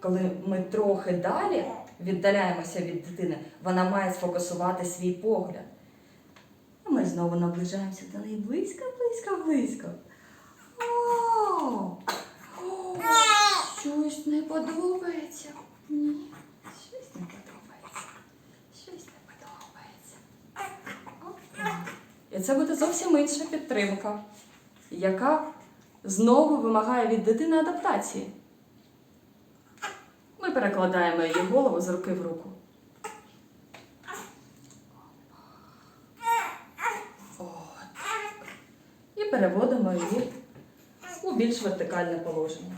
коли ми трохи далі віддаляємося від дитини, вона має сфокусувати свій погляд. А ми знову наближаємося до неї близько, близько, близько. О, щось не подобається. Ні, щось не подобається. Щось не подобається. І це буде зовсім інша підтримка, яка знову вимагає від дитини адаптації. Ми перекладаємо її голову з руки в руку. От. І переводимо її у більш вертикальне положення.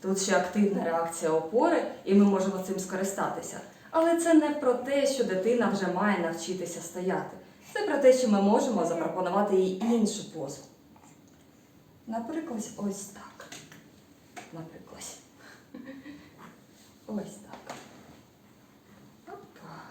Тут ще активна реакція опори, і ми можемо цим скористатися. Але це не про те, що дитина вже має навчитися стояти. Це про те, що ми можемо запропонувати їй іншу позу. Наприклад, ось так. Наприклад. Ось так. Опа.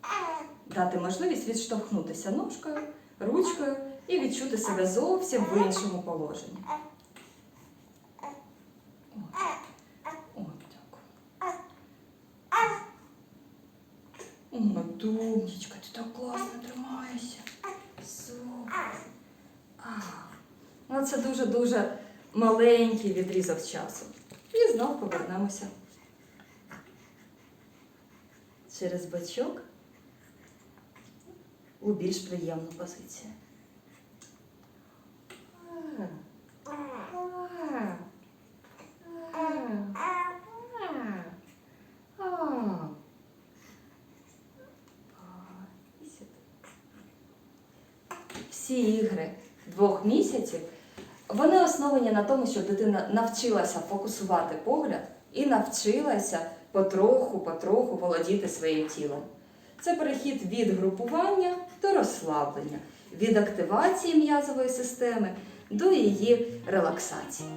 Отак. Дати можливість відштовхнутися ножкою, ручкою і відчути себе зовсім в іншому положенні. От так. О, Думнічка, ти так класно тримаєшся. Супер. А, ну це дуже-дуже маленький відрізок часу. І знов повернемося через бачок у більш приємну позицію. А, а, а, а, а. І сюди. Всі ігри двох місяців вони основані на тому, щоб дитина навчилася фокусувати погляд і навчилася потроху, потроху володіти своїм тілом. Це перехід від групування до розслаблення, від активації м'язової системи до її релаксації.